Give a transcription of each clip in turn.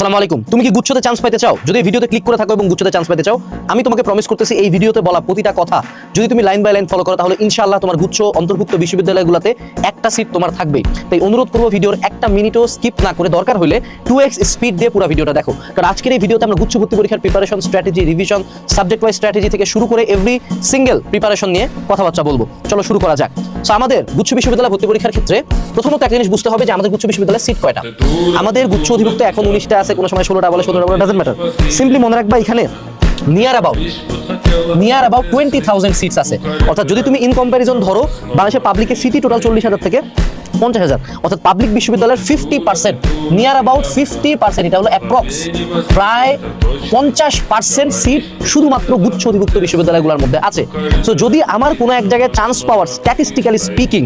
আসসালামু আলাইকুম। তুমি কি গুচ্ছতে চান্স পাইতে চাও? যদি ভিডিওতে ক্লিক করে থাকো এবং গুচ্ছতে চান্স পাইতে চাও, আমি তোমাকে প্রমিস করতেছি এই ভিডিওতে বলা প্রতিটা কথা। যদি তুমি লাইন বাই লাইন ফলো করো, তাহলে ইনশাআল্লাহ তোমার গুচ্ছ অন্তর্ভুক্ত বিশ্ববিদ্যালয়গুলোতে একটা সিট তোমার থাকবেই। তাই অনুরোধ করব ভিডিওর একটা মিনিটও স্কিপ না করে, দরকার হলে টু এক্স স্পিড দিয়ে পুরো ভিডিওটা দেখো। কারণ আজকের এই ভিডিওতে আমরা গুচ্ছ ভর্তি পরীক্ষার preparation strategy revision subject wise strategy থেকে শুরু করে এভরি সিঙ্গেল প্রিপারেশন নিয়ে কথাবার্তা বলব। চলো শুরু করা যাক। সো আমাদের গুচ্ছ বিশ্ববিদ্যালয় ভর্তি পরীক্ষার ক্ষেত্রে প্রথমত একটা জিনিস বুঝতে হবে যে আমাদের গুচ্ছ বিশ্ববিদ্যালয়ের সিট কয়টা? আমাদের গুচ্ছ অধিভুক্ত এখন উনিশটা কোনো সময় ষোলোটা বলে, সতেরোটা বলে ডাজেন্ট ম্যাটার সিম্পলি মনে রাখবা এখানে near about near about twenty thousand seats আছে। অর্থাৎ যদি তুমি ইন কম্প্যারিজন ধরো, বাংলাদেশের পাবলিকের সিটি টোটাল চল্লিশ হাজার থেকে পঞ্চাশ হাজার। অর্থাৎ পাবলিক বিশ্ববিদ্যালয়ের fifty percent near about fifty percent এটা হলো অ্যাপ্রক্স প্রায় পঞ্চাশ পার্সেন্ট সিট শুধুমাত্র গুচ্ছ অধিভুক্ত বিশ্ববিদ্যালয়গুলোর মধ্যে আছে। সো যদি আমার কোনো এক জায়গায় চান্স পাওয়ার স্ট্যাটিস্টিক্যালি স্পিকিং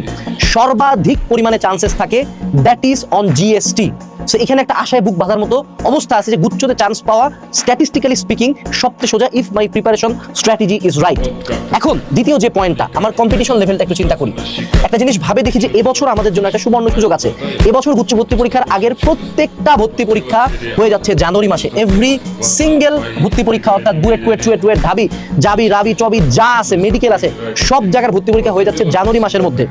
সর্বাধিক পরিমাণে চান্সেস থাকে that is on GST so এখানে একটা আশায় বুক বাঁধার মতো অবস্থা আছে যে গুচ্ছতে চান্স পাওয়া স্ট্যাটিস্টিক্যালি স্পিকিং সবচেয়ে সোজা if my preparation strategy is right এখন, দ্বিতীয় যে পয়েন্টটা আমার কম্পিটিশন লেভেলটা একটু চিন্তা করি। একটা জিনিস ভাবে দেখি যে এবছর আমাদের জন্য একটা সুবর্ণ সুযোগ আছে। এবছর গুচ্ছ ভর্তি পরীক্ষার আগের প্রত্যেকটা ভর্তি পরীক্ষা হয়ে যাচ্ছে জানুয়ারি মাসে। এভরি সিঙ্গেল ভর্তি পরীক্ষা, অর্থাৎ বুয়েট টুয়েট টুয়েট টুয়েট ঢাবি, জাবি, রাবি, চবি, যা আছে মেডিকেল আছে, সব জায়গার ভর্তি পরীক্ষা হয়ে যাচ্ছে জানুয়ারি মাসের মধ্যে।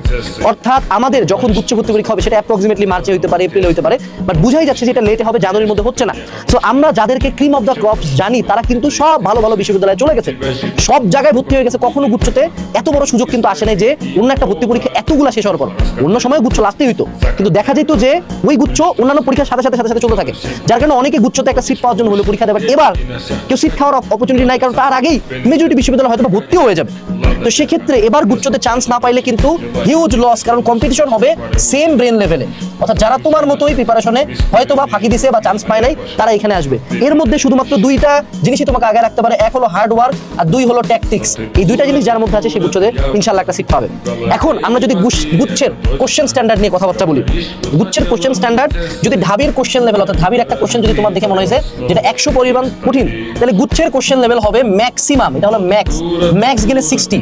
অর্থাৎ আমাদের যখন গুচ্ছ ভর্তি পরীক্ষা হবে, সেটা অ্যাপ্রক্সিমেটলি মার্চে হতে পারে এপ্রিলে হতে পারে বাট বুঝাই যাচ্ছে যে এটা লেটে হবে, জানুয়ারির মধ্যে হচ্ছে না। সো আমরা যাদেরকে ক্রিম অফ দ্য ক্রপস জানি, তারা কিন্তু সব ভালো ভালো বিশ্ববিদ্যালয়ে চলে গেছে। সব জায়গায় ভর্তি হয়ে গেছে কখনো গুচ্ছতে, এত বড় সুযোগ কিন্তু আসে নাই যে অন্য একটা ভর্তি পরীক্ষা এতগুলা শেষ হওয়ার পর। অন্য সময় গুচ্ছ লাস্টে হইতো। কিন্তু দেখা যেত যে ওই গুচ্ছ অন্যান্য পরীক্ষার সাথে সাথে সাথে সাথে চলতে থাকে। যার কারণে অনেকে গুচ্ছতে একটা সিট পাওয়ার জন্য হলো পরীক্ষা দেবে এবার কেউ সিট খাওয়ার অপরচুনিটি নাই, কারণ তার আগেই মেজরিটি বিশ্ববিদ্যালয় হয়তো ভর্তিও হয়ে যাবে। তো সেক্ষেত্রে এবার গুচ্ছতে চান্স না পাইলে কিন্তু হিউজ লস কারণ কম্পিটিশন হবে সেম ব্রেন লেভেলে অর্থাৎ যারা তোমার মতোই প্রিপারেশনে হয়তো বা ফাঁকি দিছে বা চান্স পায় নাই, তারা এখানে আসবে। এর মধ্যে শুধুমাত্র দুইটা জিনিসই তোমাকে আগে রাখতে পারে। এক হলো হার্ড ওয়ার্ক আর দুই হলো ট্যাকটিক্স এই দুইটা জিনিস যার মধ্যে আছে, সে গুচ্ছতে ইনশাল্লাহ একটা সিট পাবে। এখন আমরা যদি গুচ্ছের কোশ্চেন স্ট্যান্ডার্ড নিয়ে কথাবার্তা বলি। গুচ্ছের কোশ্চেন স্ট্যান্ডার্ড যদি ঢাবির কোশ্চেন লেভেল অর্থাৎ ঢাবির একটা কোশ্চেন যদি তোমার দেখে মনে হয়েছে যেটা একশো পরিমাণ কঠিন, তাহলে গুচ্ছের কোশ্চেন লেভেল হবে ম্যাক্সিমাম এটা হলো ম্যাক্স ম্যাক্স গেলে সিক্সটি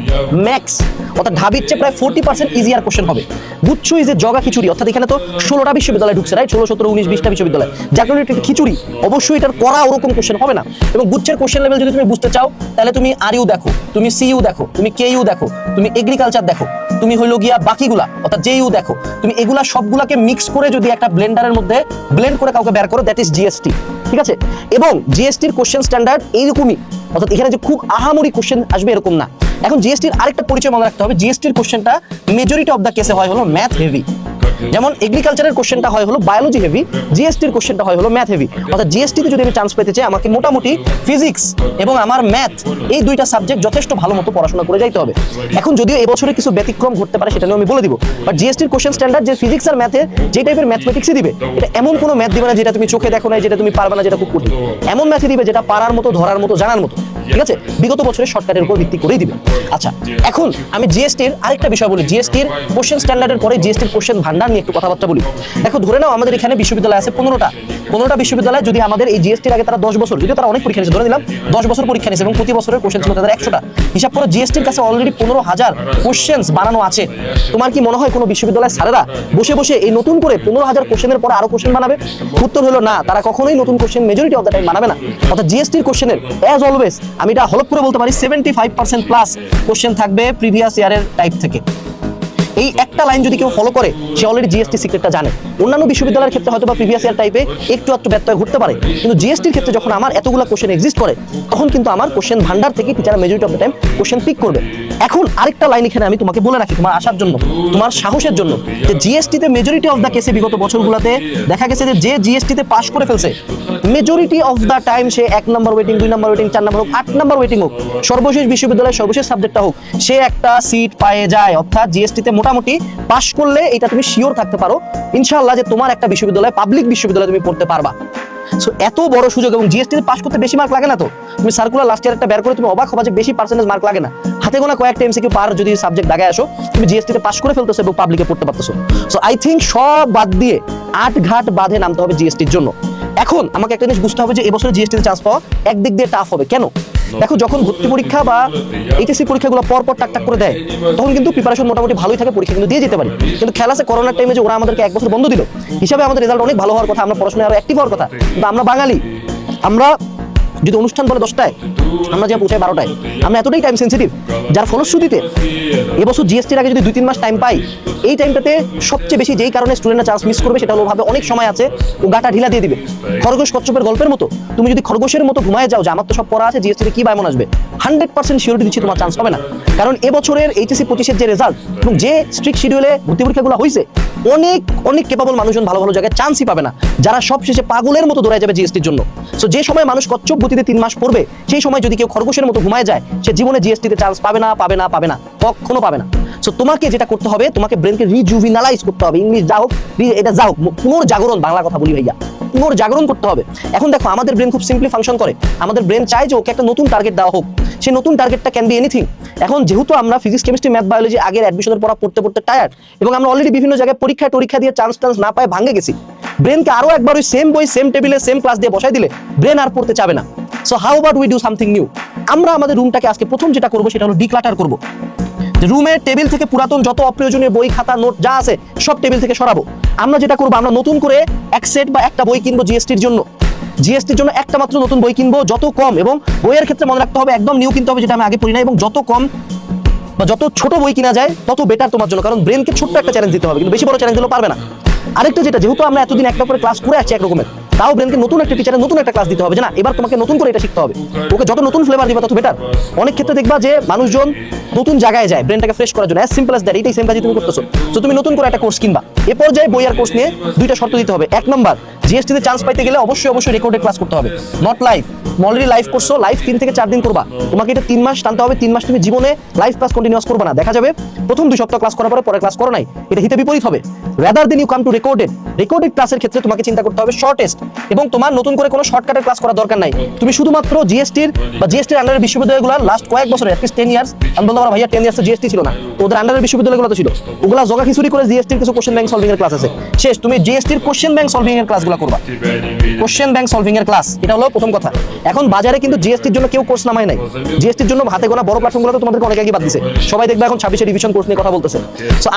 ম্যাক্স অর্থাৎ ঢাবির চেয়ে প্রায় ফোর্টি পার্সেন্ট ইজিয়ার কোশ্চেন হবে। গুচ্ছ ইজ এ জগা খিচুড়ি, অর্থাৎ এখানে তো ষোলোটা বিশ্ববিদ্যালয় ঢুকছে রাইট ষোলো, সতেরো, উনিশ, বিশটা বিশ্ববিদ্যালয়। যার কারণে এটা খিচুড়ি, অবশ্যই এটার করা ওরকম কোশ্চেন হবে না। এবং গুচ্ছের কোশ্চেন লেভেল যদি তুমি বুঝতে চাও, তাহলে তুমি আর ইউ দেখো, তুমি সি ইউ দেখো, তুমি কে ইউ দেখো, তুমি এগ্রিকালচার দেখো, তুমি হইল গিয়া বাকিগুলা, অর্থাৎ যে ইউ দেখো তুমি এগুলা সবগুলাকে মিক্স করে যদি একটা ব্লেন্ডারের মধ্যে ব্লেন্ড করে কাউকে বের করো দ্যাট ইজ জিএসটি ঠিক আছে? এবং জিএসটির কোশ্চেন স্ট্যান্ডার্ড এইরকমই, অর্থাৎ এখানে যে খুব আহামরি কোশ্চেন আসবে এরকম না। এখন জিএসটির আরেকটা পরিচয় মনে রাখতে হবে জিএসটির কোশ্চেনটা মেজরিটি অফ দ্য কেসে হয় হলো ম্যাথ হেভি যেমন এগ্রিকালচারের কোশ্চেনটা হয় হলো বায়োলজি হেভি জিএসটির কোশ্চেনটা হয় হলো ম্যাথ হেভি অর্থাৎ জিএসটিতে যদি আমি চান্স পেতে চাই, আমাকে মোটামুটি ফিজিক্স এবং আমার ম্যাথ এই দুইটা সাবজেক্ট যথেষ্ট ভালো মতো পড়াশোনা করে যাইতে হবে। এখন যদিও এবছরে কিছু ব্যতিক্রম ঘটতে পারে, সেটা আমি বলে দিব। বাট জিএসটির কোশ্চেন স্ট্যান্ডার্ড যে ফিজিক্স আর ম্যাথে যে টাইপের ম্যাথমেটিক্সই দিবে, এটা এমন কোনো ম্যাথ দিবে না যেটা তুমি চোখে দেখো না যেটা তুমি পারবে না, যেটা খুব কঠিন। এমন ম্যাথই দিবে যেটা পারার মতো, ধরার মতো, জানার মতো। ঠিক আছে? বিগত বছরের শর্টকাটের উপর ভিত্তি করেই দিবে। আচ্ছা এখন আমি জিএসটির আরেকটা বিষয় বলি। জিএসটির কোশ্চেন স্ট্যান্ডার্ডের পরে জিএসটির কোশ্চেন ভান্ডার নিয়ে একটু কথাবার্তা বলি। দেখো, ধরে নাও আমাদের এখানে বিশ্ববিদ্যালয় আছে পনেরোটা। পনেরোটা বিশ্ববিদ্যালয় যদি আমাদের এই জিএসটির আগে তারা দশ বছর, যদিও তারা অনেক পরীক্ষা নিয়েছে, ধরে নিলাম, দশ বছর পরীক্ষা নিয়েছে এবং প্রতি বছরের কোশ্চেন ছিল তাদের একশোটা। হিসাব করে জিএসটির কাছে অলরেডি পনেরো হাজার কোশ্চেন্স বানানো আছে। তোমার কি মনে হয় কোনো বিশ্ববিদ্যালয়ের স্যারেরা বসে বসে এই নতুন করে পনেরো হাজার কোশ্চেনের পরে আরও কোশ্চেন বানাবে? উত্তর হলো না, তারা কখনোই নতুন question majority of the time বানাবে না। অর্থাৎ জিএসটির কোশ্চেনের অ্যাজ অলওয়েজ আমি এটা হলপ করে বলতে পারি seventy five percent plus question থাকবে প্রিভিয়াস ইয়ারের টাইপ থেকে। এই একটা লাইন যদি কেউ ফলো করে সে অলরেডি জিএসটি সিক্রেটটা জানে। অন্যান্য বিশ্ববিদ্যালয়ের ক্ষেত্রে হয়তো বা প্রিভিয়াস ইয়ার টাইপে একটু একটু ব্যত্যয় ঘটতে পারে। কিন্তু জিএসটির ক্ষেত্রে যখন আমার এতগুলো কোশ্চেন এক্সিস্ট করে, তখন কিন্তু আমার কোশ্চেন ভান্ডার থেকে teacher majority of the time question pick করবে। এখন আরেকটা লাইন এখানে আমি তোমাকে বলে রাখি তোমার আসার জন্য, তোমার সাহসের জন্য। যে জিএসটিতে মেজরিটি অফ দ্য কেসে বিগত বছরগুলোতে দেখা গেছে যে যে জিএসটিতে পাস করে ফেলছে মেজরিটি অফ দ্য টাইম সে এক নম্বর ওয়েটিং দুই নম্বর ওয়েটিং চার নম্বর হোক, আট নম্বর ওয়েটিং হোক, সর্বশেষ বিশ্ববিদ্যালয়ের সর্বশেষ সাবজেক্টটা হোক, সে একটা সিট পায়ে যায়। অর্থাৎ জিএসটিতে মোটামুটি পাস করলে এটা তুমি শিওর থাকতে পারো। ইনশাআল্লাহ যে তোমার একটা বিশ্ববিদ্যালয় পাবলিক বিশ্ববিদ্যালয়ে তুমি পড়তে পারবা। সো এত বড় সুযোগ এবং জিএসটি পাস করতে বেশি মার্ক লাগে না তো? তুমি সার্কুলার লাস্ট ইয়ার একটা বের করে তুমি অবাক হবা যে বেশি পার্সেন্টেজ মার্ক লাগে না। হাতে গোনা কয়েকটা এমসিকিউ পার যদি সাবজেক্ট দাগায় আসো, তুমি জিএসটিতে পাস করে ফেলতেছো এবং পাবলিকে পড়তে পারতেছো। সো আই থিঙ্ক সব বাদ দিয়ে আট ঘাট বাঁধে নামতে হবে জিএসটির জন্য। এখন আমাকে একটা জিনিস বুঝতে হবে যে এবছর জিএসটিতে চান্স পাওয়া একদিক দিয়ে টাফ হবে। কেন? দেখো, যখন ভর্তি পরীক্ষা বা এইচএসসি পরীক্ষাগুলো পর পর টাক টাক করে দেয়, তখন কিন্তু প্রিপারেশন মোটামুটি ভালোই থাকে, পরীক্ষা কিন্তু দিয়ে যেতে পারি। কিন্তু খেলা করোনার টাইমে যে ওরা আমাদেরকে এক বছর বন্ধ দিল, হিসাবে আমাদের রেজাল্ট অনেক ভালো হওয়ার কথা, আমরা পড়াশোনায় আরও অ্যাক্টিভ হওয়ার কথা। কিন্তু আমরা বাঙালি, আমরা যদি অনুষ্ঠান বলে দশটায়, আমরা যা পৌঁছাই বারোটায়, আমরা এতটাই টাইম সেন্সিটিভ যার ফলশ্রুতিতে এবছর জিএসটির আগে যদি দুই তিন মাস টাইম পাই, এই টাইমটাতে সবচেয়ে বেশি যেই কারণে স্টুডেন্টরা চান্স মিস করবে সেটা হলো ভাবে অনেক সময় আছে, ও গাটা ঢিলা দিয়ে দিবে। খরগোশ কচ্ছপের গল্পের মতো, তুমি যদি খরগোশের মতো ঘুমায় যাও, যে আমার তো সব পড়া আছে জিএসটিতে কি বা এমন আসবে? হান্ড্রেড পার্সেন্ট সিওরিটি দিচ্ছি, তোমার চান্স হবে না। কারণ এবছরের এইচএসি পঁচিশের যে রেজাল্ট এবং যে স্ট্রিক্ট শিডিউলে ভর্তি পরীক্ষাগুলো হয়েছে অনেক অনেক কেপাবল মানুষজন ভালো ভালো জায়গায় চান্সই পাবে না। যারা সব শেষে পাগলের মতো দৌড়ায় যাবে জিএসটির জন্য। সো যে সময় মানুষ কচ্ছপ গতিতে তিন মাস পড়বে, সেই সময় যদি কেউ খরগোশের মতো ঘুমায় যায়, সে জীবনে জিএসটিতে চান্স পাবে না পাবে না পাবে না, কখনো পাবে না। সো তোমাকে যেটা করতে হবে, তোমাকে ব্রেনকে রিজুভিনালাইজ করতে হবে। ইংলিশ যা হোক এটা যা হোক পুনর্জাগরণ বাংলা কথা বলি ভাইয়া। পুনর্জাগরণ করতে হবে। এখন দেখো, আমাদের ব্রেন খুব সিম্পলি ফাংশন করে। আমাদের ব্রেন চায় যে ওকে একটা নতুন টার্গেট দেওয়া হোক। সেই নতুন টার্গেটটা ক্যান বি এনিথিং এখন যেহেতু আমরা ফিজিক্স কেমিস্ট্রি ম্যাথ বায়োলজি আগের অ্যাডমিশনের পড়া পড়তে পড়তে টায়ার্ড এবং আমরা অলরেডি বিভিন্ন জায়গায় পরীক্ষা টরীক্ষা দিয়ে চান্স টান্স না পায় ভাঙে গেছি ব্রেনকে আরও একবার ওই সেম বই সেম টেবিলে সেম ক্লাস দিয়ে বসাই দিলে ব্রেন আর পড়তে চাবে না। So how about we do something new আমরা আমাদের রুমটাকে আজকে প্রথম যেটা করব সেটা হলো ডিক্লাটার করব। রুমের টেবিল থেকে পুরাতন যত অপ্রয়োজনীয় বই, খাতা, নোট যা আছে, সব টেবিল থেকে সরাবো। আমরা যেটা করব, আমরা নতুন করে এক সেট বা একটা বই কিনবো জিএসটির জন্য। জিএসটির জন্য একটা মাত্র নতুন বই কিনবো, যত কম এবং বইয়ের ক্ষেত্রে মনে রাখতে হবে, একদম নিউ কিনতে হবে, যেটা আমি আগে পড়ি না এবং যত কম বা যত ছোট বই কিনা যায়, তত বেটার তোমার জন্য, কারণ ব্রেনকে ছোট্ট একটা চ্যালেঞ্জ দিতে হবে, কিন্তু বেশি বড় চ্যালেঞ্জ দিলেও পারবে না। আরেকটা যেটা, যেহেতু আমরা এতদিন একটা করে ক্লাস করে আছি একরকমের তাও ব্রেনকে নতুন একটা টিচারের নতুন একটা ক্লাস দিতে হবে না এবার তোমাকে নতুন করে এটা শিখতে হবে। ওকে, যত নতুন ফ্লেভার দিবা, তত বেটার অনেক ক্ষেত্রে দেখবা যে মানুষজন নতুন জায়গায় যায় ব্রেনটাকে ফ্রেশ করার জন্য। অ্যাজ সিম্পল অ্যাজ দ্যাট এটাই সেম কাজই তুমি করতেছো। তো তুমি নতুন করে একটা কোর্স কিনবা। এ পর্যায়ে বই আর কোর্স নিয়ে দুইটা শর্ত দিতে হবে। এক নম্বর জিএসটিতে চান্স পাইতে গেলে অবশ্যই অবশ্যই রেকর্ডেড ক্লাস করতে হবে। নট লাইভ অলরেডি লাইভ করছ লাইভ তিন থেকে চার দিন করবা। তোমাকে এটা তিন মাস টানতে হবে, তিন মাস তুমি জীবনে লাইভ ক্লাস কন্টিনিউস করবে না। দেখা যাবে, প্রথম দুই সপ্তাহ ক্লাস করার পরে পরে ক্লাস করো নাই, এটা হিতে বিপরীত হবে। Rather than you come to recorded recorded ক্লাসের ক্ষেত্রে তোমাকে চিন্তা করতে হবে শর্টেস্ট এবং তোমার নতুন করে কোনো শর্টকাটের ক্লাস করার দরকার নাই। তুমি শুধুমাত্র জিএসটির বা জিএসটির আন্ডারের বিশ্ববিদ্যালয়গুলো লাস্ট কয়েক বছরে অ্যাটলিস্ট টেন ইয়ার্স আমি বলতে পারব ভাইয়া টেন ইয়ার্স জিএসটি ছিল না। ওদের আন্ডারের বিশ্ববিদ্যালয়গুলো তো ছিল। ওগুলা জগা খিচুড়ি করে জিএসটির কিছু কোশ্চেন ব্যাংক সলভিং এর ক্লাস আছে। শেষ, তুমি জিএসটির কোশ্চেন ব্যাংক সলভিং এর ক্লাসগুলো করবা। কোশ্চেন ব্যাংক সলভিং এর ক্লাস এটা হলো প্রথম কথা। এখন বাজারে কিন্তু জিএসটির জন্য কেউ কোর্স নামায় নাই। জিএসটির জন্য হাতে গোনা বড় প্ল্যাটফর্মগুলো তোমাদেরকে অনেক আগে বাদ দিছে। সবাই দেখবে এখন ছাব্বিশে কোর্স নিয়ে কথা বলতেছে।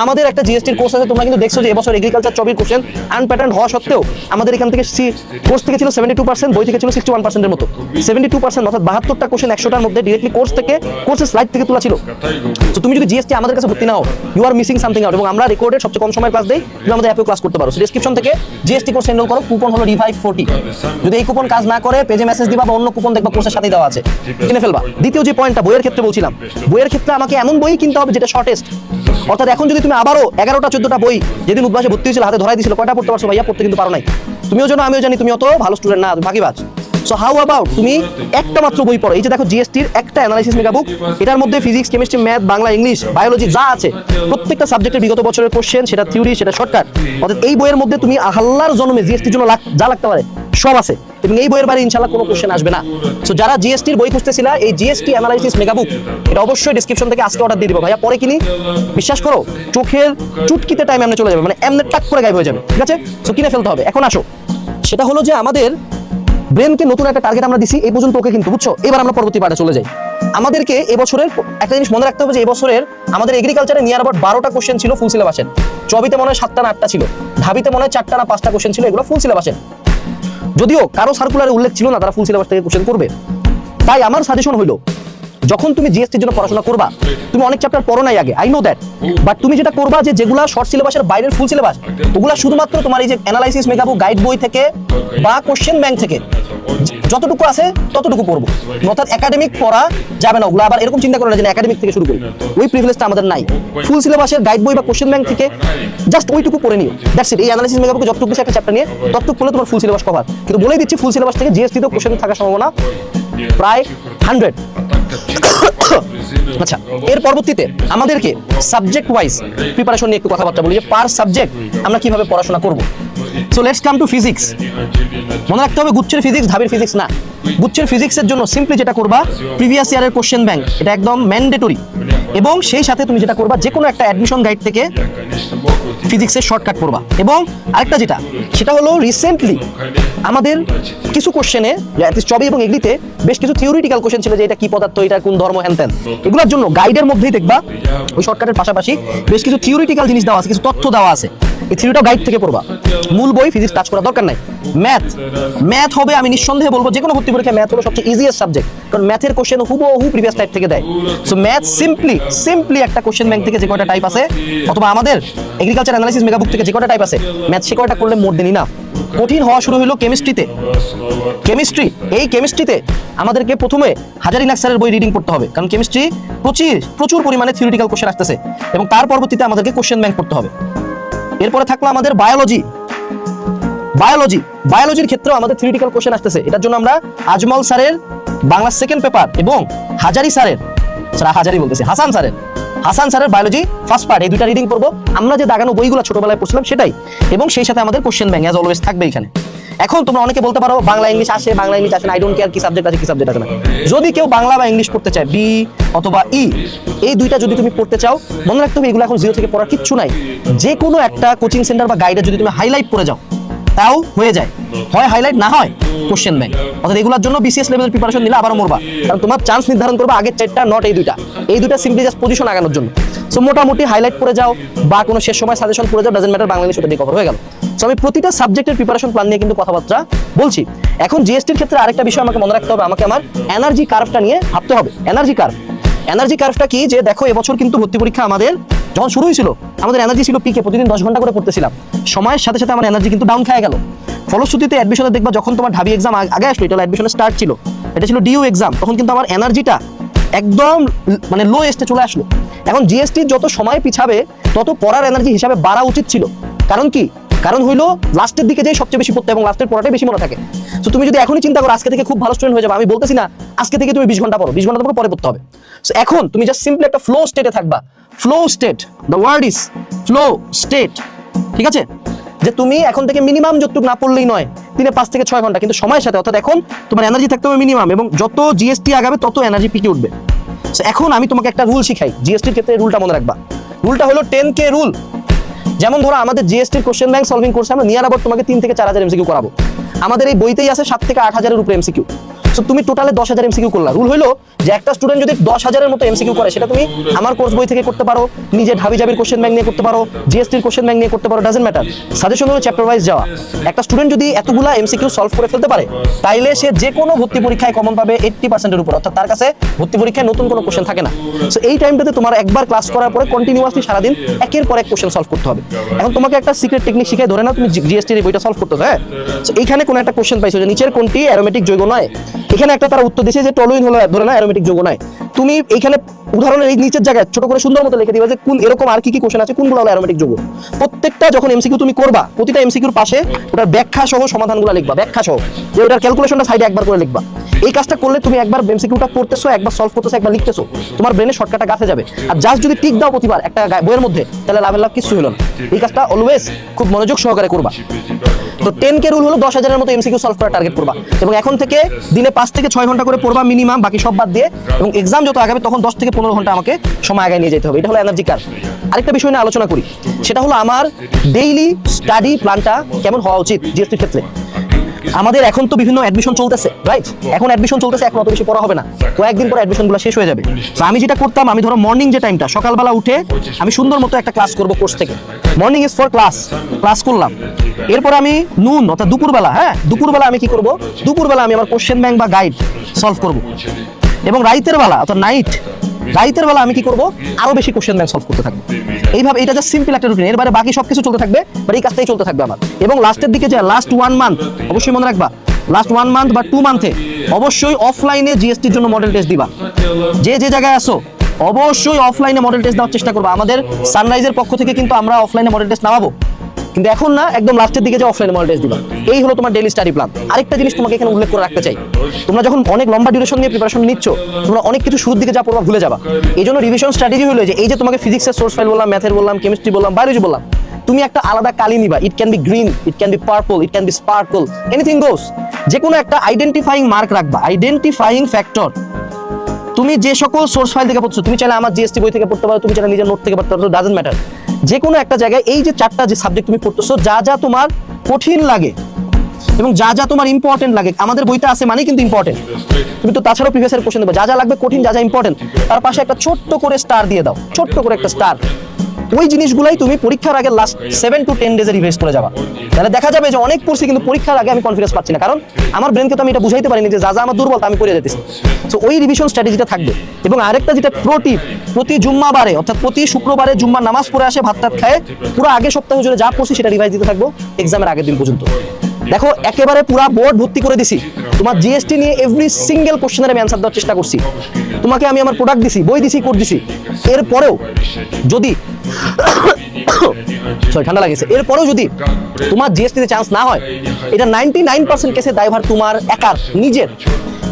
আমাদের একটা জিএসটির কোর্স আছে, তোমরা কিন্তু দেখছ যে এবছর এগ্রিকালচার চবির কোশ্চেন আনপ্যাটার্ন হওয়া সত্ত্বেও আমাদের এখান থেকে কোর্স থেকে ছিল সেভেন্টি টু পার্সেন্ট বই থেকে ছিল সিক্সটি ওয়ান পার্সেন্টের মতো। সেভেন্টি টু পার্সেন্ট অর্থাৎ বাহাত্তরটা কোশ্চেন একশোটার মধ্যে ডিরেক্টলি কোর্স থেকে কোর্সের স্লাইড থেকে তোলা ছিল। তো তুমি যদি জিএসটি আমাদের কাছে ভর্তি now you are missing something out এবং আমরা রেকর্ডেড সবচেয়ে কম সময় ক্লাস দেই, তুমি আমাদের অ্যাপে ক্লাস করতে পারো। ডিসক্রিপশন থেকে জিএসটি কোর্স এনরোল করো। কুপন হলো রিভাইভ ফোর্টি যদি এই কুপন কাজ না করে পেজে মেসেজ দিবা বা অন্য কুপন দেখবা কোর্সের সাথেই দেওয়া আছে। কিনে ফেলবা। দ্বিতীয় যে পয়েন্টটা বইয়ের ক্ষেত্রে বলছিলাম। বইয়ের ক্ষেত্রে আমাকে এমন বই কিনতে হবে যেটা শর্টেস্ট অর্থাৎ এখন যদি তুমি আবারও এগারোটা, চোদ্দটা বই যেদিন উদ্ভাসে ভর্তি হয়েছিল, হাতে ধরাই দিয়েছিল, কয়টা পড়তে পারছ ভাইয়া? পড়তে কিন্তু পারো নাই। তুমিও জানো, আমিও জানি তুমি অত ভালো স্টুডেন্ট না বাকি ভাগিবাজ সো হাউ অ্যাবাউট তুমি একটা মাত্র বই পড়ো? এই যে দেখো জিএসটির একটা অ্যানালাইসিস মেগা বুক এটার মধ্যে physics chemistry math Bangla English biology যা আছে, প্রত্যেকটা সাবজেক্টের বিগত বছরের কোশ্চেন সেটা থিওরি সেটা শর্টকাট অর্থাৎ এই বইয়ের মধ্যে তুমি আহাল্লার জন্মে জিএসটির জন্য যা লাগতে পারে, সব আছে। এবং এই বইয়ের বাইরে ইনশাল্লাহ কোনো কোশ্চেন আসবে না। সো যারা জিএসটির বই খুঁজতেছিলা এই জিএসটি অ্যানালাইসিস মেগা বুক এটা অবশ্যই ডিসক্রিপশন থেকে আজকে অর্ডার দিয়ে দিবো। ভাইয়া, পরে কিনি। বিশ্বাস করো, চোখের চুটকিতে টাইম এমনি চলে যাবে মানে এমনি টাক করে গায়েব হয়ে যাবে। ঠিক আছে? সো কিনে ফেলতে হবে। এখন আসো। সেটা হলো যে আমাদের ব্রেনকে নতুন একটা টার্গেট আমরা দিছি, এই পর্যন্ত ওকে কিন্তু, বুঝছ? এবার আমরা পরবর্তী পার্টে চলে যাই। আমাদেরকে এবছরের, একটা জিনিস মনে রাখতে হবে যে এবছরের আমাদের এগ্রিকালচারে নিয়ার অ্যাবাউট বারোটা কোশ্চেন ছিল ফুল সিলেবাসের চবিতে মনে হয় সাতটা না আটটা ছিল। ঢাবিতে মনে হয় চারটা না পাঁচটা কোশ্চেন ছিল, এগুলো ফুল সিলেবাসের যদিও কারও সার্কুলারে উল্লেখ ছিল না তারা ফুল সিলেবাস থেকে কোশ্চেন করবে। তাই আমার সাজেশন হইল যখন তুমি জিএসটির জন্য পড়াশোনা করবা, তুমি অনেক চ্যাপ্টার পড়ো নাই আগে আই নো দ্যাট বাট তুমি যেটা করবা যে যেগুলা শর্ট সিলেবাসের বাইরের ফুল সিলেবাস ওগুলা শুধুমাত্র তোমার এই যে অ্যানালাইসিস মেগাবু গাইড বই থেকে বা কোশ্চেন ব্যাংক থেকে যতটুকু আছে, ততটুকু পড়ব অর্থাৎ একাডেমিক পড়া যাবে না, ওগুলো আবার এরকম চিন্তা করে না যে একাডেমিক থেকে শুরু করি। ওই প্রিভিলেজটা আমাদের নাই। ফুল সিলেবাসের গাইড বই বা কোশ্চেন ব্যাংক থেকে জাস্ট ওইটুকু পড়ে নিও। দ্যাটস ইট এই অ্যানালাইসিস মেগাবুকে যতটুকু একটা চ্যাপ্টার নিয়ে, ততটুকু পড়লে তোমার ফুল সিলেবাস কভার কিন্তু বলেই দিচ্ছি ফুল সিলেবাস থেকে জিএসটি তো কোশ্চেন থাকার সম্ভাবনা প্রায় হান্ড্রেড আচ্ছা এর পরবর্তীতে আমাদেরকে সাবজেক্ট ওয়াইজ প্রিপারেশন নিয়ে একটু কথাবার্তা বলি যে পার সাবজেক্ট আমরা কীভাবে পড়াশোনা করব। So let's come to physics মনে রাখতে হবে গুচ্ছের ফিজিক্স ধাবির ফিজিক্স না। গুচ্ছের ফিজিক্সের জন্য সিম্পলি যেটা করবা প্রিভিয়াস ইয়ারের কোশ্চেন ব্যাংক এটা একদম ম্যান্ডেটরি এবং সেই সাথে তুমি যেটা করবা যে কোনো একটা অ্যাডমিশন গাইড থেকে ফিজিক্সের শর্টকাট করবা এবং আরেকটা যেটা, সেটা হলো রিসেন্টলি আমাদের কিছু কোশ্চেনে চবি এবং এগুলিতে বেশ কিছু থিওরিটিক্যাল কোশ্চেন ছিল যে এটা কি পদার্থ, এটা কোন ধর্ম হ্যান ত্যান এগুলোর জন্য গাইডের মধ্যেই দেখবা, ওই শর্টকাটের পাশাপাশি বেশ কিছু থিওরিটিক্যাল জিনিস দেওয়া আছে, কিছু তথ্য দেওয়া আছে। এই থিওরিটাও গাইড থেকে পড়বা। মূল বই ফিজিক্স টাচ করা দরকার নাই। ম্যাথ ম্যাথ হবে আমি নিঃসন্দেহে বলব যে কোনো ভর্তি ম্যাথ হলো সবচেয়ে ইজিয়েস্ট সাবজেক্ট কারণ ম্যাথের কোশ্চেন হুবহু প্রিভিয়াস টাইপ থেকে দেয়। সো ম্যাথ সিম্পলি সিম্পলি একটা কোশ্চেন ব্যাংক থেকে যে টাইপ আছে, অথবা আমাদের এগ্রিকালচার অ্যানালাইসিস মেগাবুক থেকে যে টাইপ আছে ম্যাথ সে করলে কঠিন হওয়া শুরু হলো কেমিস্ট্রিতে কেমিস্ট্রি এই কেমিস্ট্রিতে আমাদেরকে প্রথমে হাজারিনাক স্যারের বই রিডিং করতে হবে। কারণ কেমিস্ট্রি প্রচুর প্রচুর পরিমাণে থিওরিটিক্যাল কোশ্চেন আসতেছে। এবং তার পরবর্তীতে আমাদেরকে কোশ্চেন ব্যাংক করতে হবে। এরপরে থাকল আমাদের বায়োলজি বায়োলজি বায়োলজির ক্ষেত্রেও আমাদের থিওরিটিক্যাল কোশ্চেন আসতেছে। এটার জন্য আমরা আজমল স্যারের বাংলা সেকেন্ড পেপার এবং হাজারি স্যারের, স্যার হাজারি বলতেছে, হাসান স্যারের হাসান স্যারের বায়োলজি ফার্স্ট পার্ট এই দুটা রিডিং করব। আমরা যে দাগানো বইগুলো ছোটবেলায় পড়ছিলাম সেটাই। এবং সেই সাথে আমাদের কোশ্চেন ব্যাংক অ্যাজ অলওয়েজ থাকবে এখানে। এখন তোমরা অনেকে বলতে পারো, বাংলা, ইংলিশ আসে, বাংলা, ইংলিশ আসে আই ডোন্ট কেয়ার কি সাবজেক্ট আছে, কি সাবজেক্ট আছে না। যদি কেউ বাংলা বা ইংলিশ পড়তে চায় বি অথবা ই এই দুইটা যদি তুমি পড়তে চাও, মনে রাখতে হবে এগুলো এখন জিরো থেকে পড়ার কিচ্ছু নাই। যে কোনো একটা কোচিং সেন্টার বা গাইডে যদি তুমি হাইলাইট করে যাও তাও হয়ে যায়। হয় হাইলাইট না হয় কোশ্চেন ব্যাংক অর্থাৎ এগুলোর জন্য বিসিএস লেভেলের প্রিপারেশন নিলে আবার মরবা। কারণ তোমার চান্স নির্ধারণ করবে আগের চারটা নট এই দুইটা। এই দুইটা সিম্পলি জাস্ট পজিশন আগানোর জন্য। সো মোটামুটি হাইলাইট করে যাও বা কোনো শেষ সময় সাজেশন করে যাও ডাজেন্ট ম্যাটার বাংলা ইংলিশ ওটা দিয়ে কভার হয়ে গেল। সো আমি প্রতিটা সাবজেক্টের প্রিপারেশন প্ল্যান নিয়ে কিন্তু কথাবার্তা বলছি। এখন জিএসটির ক্ষেত্রে আরেকটা বিষয় আমাকে মনে রাখতে হবে, আমাকে আমার এনার্জি কার্ভটা নিয়ে ভাবতে হবে। এনার্জি কার্ভ এনার্জি কার্ভটা কি? যে দেখো, এবছর কিন্তু ভর্তি পরীক্ষা আমাদের যখন শুরু হয়েছিল, আমাদের এনার্জি ছিল পিকে প্রতিদিন দশ ঘণ্টা করে পড়তেছিলাম। সময়ের সাথে সাথে আমার এনার্জি কিন্তু ডাউন খেয়ে গেল। ফলশ্রুতিতে অ্যাডমিশনে দেখবা যখন তোমার ঢাবি এক্সাম আগে আসলো, এটা অ্যাডমিশনের স্টার্ট ছিল, এটা ছিল ডিউ এক্সাম তখন কিন্তু আমার এনার্জিটা একদম মানে লো এস্টে চলে আসলো। এখন জিএসটি যত সময় পিছাবে, তত পড়ার এনার্জি হিসাবে বাড়া উচিত ছিল। কারণ কি? কারণ হইল লাস্টের দিকে যেই সবচেয়ে বেশি পড়তে এবং লাস্টের পড়াটাই বেশি মনে থাকে। তো তুমি যদি এখনই চিন্তা করো, আজকে থেকে খুব ভালো স্টুডেন্ট হয়ে যাবে, আমি বলতেছি না, আজকে থেকে তুমি বিশ ঘণ্টা পড়ো, বিশ ঘণ্টা পর পরে পড়তে হবে। So, এখন তুমি জাস্ট সিম্পলি একটা ফ্লো স্টেটে থাকবা। Flow state the word is flow state ঠিক আছে? যে তুমি এখন থেকে মিনিমাম যতটুকু না পড়লেই নয়, দিনে পাঁচ থেকে ছয় ঘণ্টা, কিন্তু সময়ের সাথে, অর্থাৎ এখন তোমার এনার্জি থাকতে হবে মিনিমাম এবং যত জিএসটি আগাবে, তত এনার্জি পিকে উঠবে। এখন আমি তোমাকে একটা রুল শিখাই জিএসটির ক্ষেত্রে রুলটা মনে রাখবা। রুলটা হলো টেন কে রুল যেমন ধরো আমাদের জিএসটির কোশ্চেন ব্যাংক সলভিং কোর্সে আমরা নিয়ার আবার তোমাকে তিন থেকে চার হাজার এমসিকিউ করাবো। আমাদের এই বইতেই আছে সাত থেকে আট হাজারের উপরে এমসিকিউ সো তুমি টোটালে দশ হাজার এমসিকিউ করলা। রুল হলো যে একটা স্টুডেন্ট যদি দশ হাজারের মতো এমসিকিউ করে, সেটা তুমি আমার কোর্স বই থেকে করতে পারো, নিজে ঢাবি জাবির কোশ্চেন ব্যাংক নিয়ে করতে পারো জিএসটির কোশ্চেন ব্যাংক নিয়ে করতে পারো ডাজেন্ট ম্যাটার সাজেশন হলো চ্যাপ্টার ওয়াইজ যাওয়া। একটা স্টুডেন্ট যদি এতগুলা এমসিকিউ সলভ করে ফেলতে পারে, তাইলে সে যে কোনো ভর্তি পরীক্ষায় কমন পাবে এইট্টি পার্সেন্টের উপর, অর্থাৎ তার কাছে ভর্তি পরীক্ষায় নতুন কোনো কোশ্চেন থাকে না। সো এই টাইমটাতে তোমার একবার ক্লাস করার পরে কন্টিনিউয়াসলি সারাদিন একের পর এক কোশ্চেন সলভ করতে হবে। এখন তোমাকে একটা সিক্রেট টেকনিক শিখাই ধরে না তুমি জিএসটির বইটা সলভ করতে হ্যাঁ? So, এইখানে কোনো একটা কোশ্চেন পাইছো যে, নিচের কোনটি অ্যারোমেটিক যৌগ নয়? এখানে একটা তারা উত্তর দিয়েছে যে টলুইন হলো, ধরে না অ্যারোমেটিক যৌগ নয়। তুমি এখানে উদাহরণের এই নিচের জায়গায় ছোট করে সুন্দর মতো লিখে দিবা যে কোন এরকম আর কি কি কোশ্চেন আছে, কোনগুলো হলো অ্যারোমেটিক যৌগ? প্রত্যেকটা যখন এমসিকিউ তুমি করবা, প্রতিটা এমসিকিউর পাশে ওটার ব্যাখ্যা সহ সমাধানগুলো লিখবা ব্যাখ্যা সহ যে ওটার ক্যালকুলেশনটা সাইডে একবার করে লিখবা। এই কাজটা করলে তুমি একবার এমসিকিউটা পড়তেছো, একবার সলভ করতেছো, একবার লিখতেছো, তোমার ব্রেনে শর্টকাটটা গাছে যাবে। আর জাস্ট যদি টিক দাও প্রতিবার একটা বইয়ের মধ্যে, তাহলে লাভের লাভ কিছু হলো না। এই কাজটা অলওয়েজ খুব মনোযোগ সহকারে করবা। তো টেন কে রুল হলো দশ হাজারের মতো এমসিকিউ সলভ করার টার্গেট করবা। এবং এখন থেকে দিনে পাঁচ থেকে ছয় ঘণ্টা করে পড়বা মিনিমাম বাকি সব বাদ দিয়ে। এবং এক্সাম যত আগাবে, তখন দশ থেকে পনেরো ঘণ্টা আমাকে সময় আগে নিয়ে যেতে হবে। এটা হলো এনার্জি কার্ভ আরেকটা বিষয় নিয়ে আলোচনা করি। সেটা হলো আমার ডেইলি স্টাডি প্ল্যানটা কেমন হওয়া উচিত জিএসটির ক্ষেত্রে? আমাদের এখন তো বিভিন্ন অ্যাডমিশন চলতেছে রাইট এখন অ্যাডমিশন চলতেছে, এখন অত বেশি পড়া হবে না। কয়েকদিন পরে অ্যাডমিশনগুলো শেষ হয়ে যাবে। তো আমি যেটা করতাম, আমি ধরো মর্নিং যে টাইমটা সকালবেলা উঠে আমি সুন্দর মতো একটা ক্লাস করব কোর্স থেকে। Morning is for class class করলাম। এরপর আমি নুন অর্থাৎ দুপুরবেলা হ্যাঁ? দুপুরবেলা আমি কি করব? দুপুরবেলা আমি আমার কোশ্চেন ব্যাংক বা গাইড সলভ করব। এবং রাইতের বেলা, অর্থাৎ নাইট রাইতের বেলা আমি কি করব? আরও বেশি কোশ্চেন ব্যাংক সলভ করতে থাকব। এইভাবে এটা জাস্ট সিম্পল একটা রুটিন এর বাকি সবকিছু চলতে থাকবে বাট এই কাজটাই চলতে থাকবে আমার। এবং লাস্টের দিকে যে লাস্ট ওয়ান মান্থ অবশ্যই মনে রাখবা লাস্ট ওয়ান মান্থ বা টু মান্থে অবশ্যই অফলাইনে জিএসটির জন্য মডেল টেস্ট দিবা। যে যে জায়গায় আসো অবশ্যই অফলাইনে মডেল টেস্ট দেওয়ার চেষ্টা করবা। আমাদের সানরাইজের পক্ষ থেকে কিন্তু আমরা অফলাইনে মডেল টেস্ট নামাবো। কিন্তু এখন না, একদম লাস্টের দিকে যে অফলাইনে মডেল টেস্ট দিবা, এই হলো তোমার ডেইলি স্টাডি প্ল্যান আরেকটা জিনিস তোমাকে এখানে উল্লেখ করে রাখতে চাই, তোমরা যখন অনেক লম্বা ডিউরেশন নিয়ে প্রিপারেশন নিচ্ছ, তোমরা অনেক কিছু শুরুর দিকে যা পড়বা ভুলে যাবা। এই জন্য রিভিশন স্ট্র্যাটেজি হলো যে, এই যে তোমাকে ফিজিক্সের সোর্স ফাইল বললাম ম্যাথের বললাম কেমিস্ট্রি বললাম বায়োলজি বললাম, তুমি একটা আলাদা কালি নিবা। It can be green it can be purple it can be sparkle anything goes যে কোনো একটা আইডেন্টিফাইং মার্ক রাখবা আইডেন্টিফাইং ফ্যাক্টর তুমি যে সকল সোর্স ফাইল থেকে পড়ছো, তুমি চাইলে আমার জিএসটি বই থেকে পড়তে পারো, তুমি চাইলে নিজের নোট থেকে পড়তে পারো ডাজেন্ট ম্যাটার যে কোনো একটা জায়গায় এই যে চারটা যে সাবজেক্ট তুমি পড়তেছো, যা যা তোমার কঠিন লাগে এবং যা যা তোমার ইম্পর্টেন্ট লাগে, আমাদের বইটা আছে মানে কিন্তু ইম্পর্টেন্ট তুমি তো তাছাড়াও প্রিভিয়াস এর কোশ্চেন দেবে, যা যা লাগবে কঠিন, যা যা ইম্পর্টেন্ট তার পাশে একটা ছোট্ট করে স্টার দিয়ে দাও, ছোট্ট করে একটা স্টার ওই জিনিসগুলাই তুমি পরীক্ষার আগে লাস্ট সেভেন টু টেন ডেজে রিভাইজ করে যাবা। তাহলে দেখা যাবে যে অনেক পড়ছি কিন্তু পরীক্ষার আগে আমি কনফিডেন্স পাচ্ছি না। কারণ আমার ব্রেনকে তো আমি এটা বুঝাইতে পারিনি যে যা যা আমার দুর্বল আমি করে যেতেছি তো ওই রিভিশন স্ট্র্যাটেজিটা থাকবে। এবং আরেকটা যেটা প্রতি প্রতি জুম্মাবারে অর্থাৎ প্রতি শুক্রবারে জুম্মার নামাজ পড়ে আসে ভাত টাত খায় পুরো আগে সপ্তাহ জুড়ে যা পড়ছি সেটা রিভাইজ দিতে থাকব এক্সামের আগের দিন পর্যন্ত। দেখো, একেবারে পুরা বোর্ড ভর্তি করে দিছি। তোমার জিএসটি নিয়ে এভরি সিঙ্গেল কোশ্চেনের আমি অ্যান্সার দেওয়ার চেষ্টা করছি। তোমাকে আমি আমার প্রোডাক্ট দিছি, বই দিছি কোড দিছি। এরপরেও যদি সরি ঠান্ডা লাগেছে। এরপরেও যদি তোমার জিএসটিতে চান্স না হয়, এটা নাইনটি নাইন পার্সেন্ট কেসে ড্রাইভার তোমার একার, নিজের।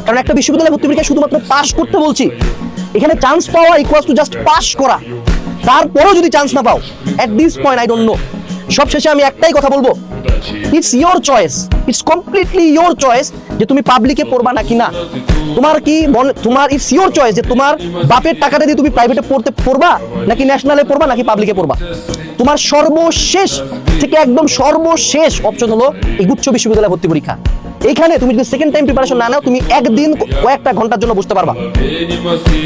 কারণ একটা বিশ্ববিদ্যালয় ভর্তি পরীক্ষা শুধুমাত্র পাস করতে বলছি, এখানে চান্স পাওয়া ইকুয়াল টু জাস্ট পাস করা। তারপরেও যদি চান্স না পাও at this point I don't know সবশেষে আমি একটাই কথা বলব। It's your choice it's completely your choice যে তুমি পাবলিকে পড়বা নাকি না। তোমার কি তোমার ইটস ইয়োর চয়েস যে তোমার বাপের টাকাটা দিয়ে তুমি প্রাইভেটে পড়তে পড়বা নাকি ন্যাশনালে পড়বা নাকি পাবলিকে পড়বা। তোমার সর্বশেষ থেকে একদম সর্বশেষ অপশন হলো এই গুচ্ছ বিশ্ববিদ্যালয় ভর্তি পরীক্ষা। এইখানে তুমি যদি সেকেন্ড টাইম প্রিপারেশন না নাও, তুমি একদিন কয়েকটা ঘণ্টার জন্য বুঝতে পারবা।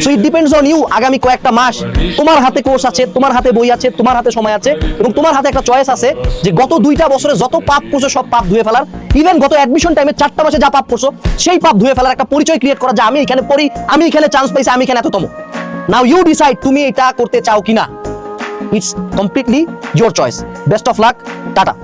So it depends on you আগামী কয়েকটা মাস, তোমার হাতে কোর্স আছে, তোমার হাতে বই আছে, তোমার হাতে সময় আছে, এবং তোমার হাতে একটা চয়েস আছে যে গত দুইটা বছরে যত পাপ করছ, সব পাপ ধুয়ে ফেলার। ইভেন গত অ্যাডমিশন টাইমে চারটা মাসে যা পাপ করছ, সেই পাপ ধুয়ে ফেলার একটা পরিচয় ক্রিয়েট করা যে আমি এখানে পড়ি, আমি এখানে চান্স পাইছি, আমি এখানে এততম। নাও ইউ ডিসাইড তুমি এটা করতে চাও কিনা। It's completely your choice best of luck tata.